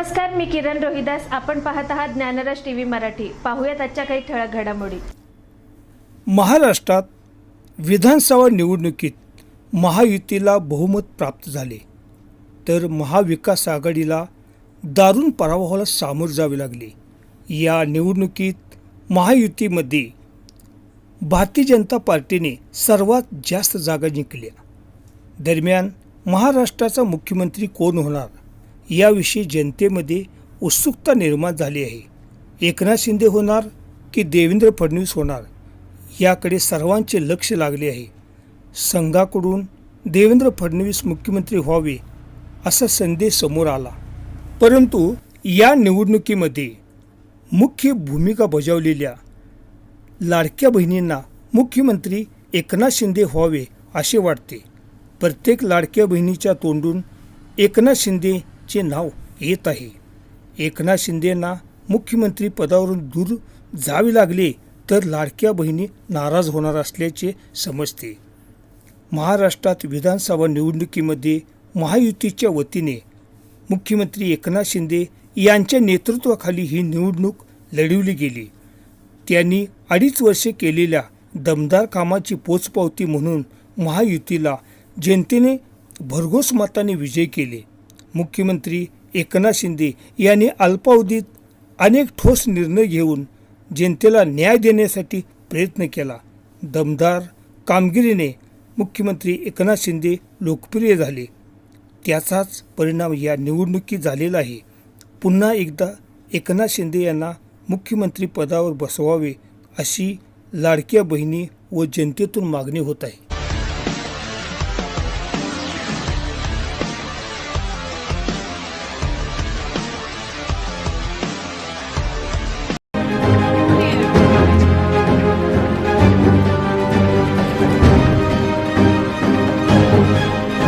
नमस्कार मी किरण रोहिदास. आपण पाहत आहात ज्ञानराज टी व्ही मराठी. पाहूयात आजच्या काही ठळक घडामोडी. महाराष्ट्रात विधानसभा निवडणुकीत महायुतीला बहुमत प्राप्त झाले. तर महाविकास आघाडीला दारुण पराभवाला सामोर जावे लागले. या निवडणुकीत महायुतीमध्ये भारतीय जनता पार्टीने सर्वात जास्त जागा जिंकल्या. दरम्यान महाराष्ट्राचा मुख्यमंत्री कोण होणार? याविषयी जनतेमध्ये उत्सुकता निर्माण झाली आहे. एकनाथ शिंदे होणार की देवेंद्र फडणवीस होणार? याकडे सर्वांचे लक्ष लागले आहे. संघाकडून देवेंद्र फडणवीस मुख्यमंत्री व्हावे असा संदेश समोर आला. परंतु या निवडणुकीमध्ये मुख्य भूमिका बजावलेल्या लाडक्या बहिणींना मुख्यमंत्री एकनाथ शिंदे व्हावे असे वाटते. प्रत्येक लाडक्या बहिणीच्या तोंडून एकनाथ शिंदे चे नाव येत आहे. एकनाथ शिंदेंना मुख्यमंत्री पदावरून दूर जावे लागले तर लाडक्या बहिणी नाराज होणार असल्याचे समजते. महाराष्ट्रात विधानसभा निवडणुकीमध्ये महायुतीच्या वतीने मुख्यमंत्री एकनाथ शिंदे यांच्या नेतृत्वाखाली ही निवडणूक लढवली गेली. त्यांनी अडीच वर्षे केलेल्या दमदार कामाची पोचपावती म्हणून महायुतीला जनतेने भरघोस मताने विजय केले. मुख्यमंत्री एकनाथ शिंदे यांनी अल्पावधीत अनेक ठोस निर्णय घेऊन जनतेला न्याय देण्यासाठी प्रयत्न केला. दमदार कामगिरीने मुख्यमंत्री एकनाथ शिंदे लोकप्रिय झाले. त्याचाच परिणाम या निवडणुकीत झालेला आहे. पुन्हा एकदा एकनाथ शिंदे यांना मुख्यमंत्री पदावर बसवावे अशी लाडक्या बहिणी व जनतेतून मागणी होत आहे.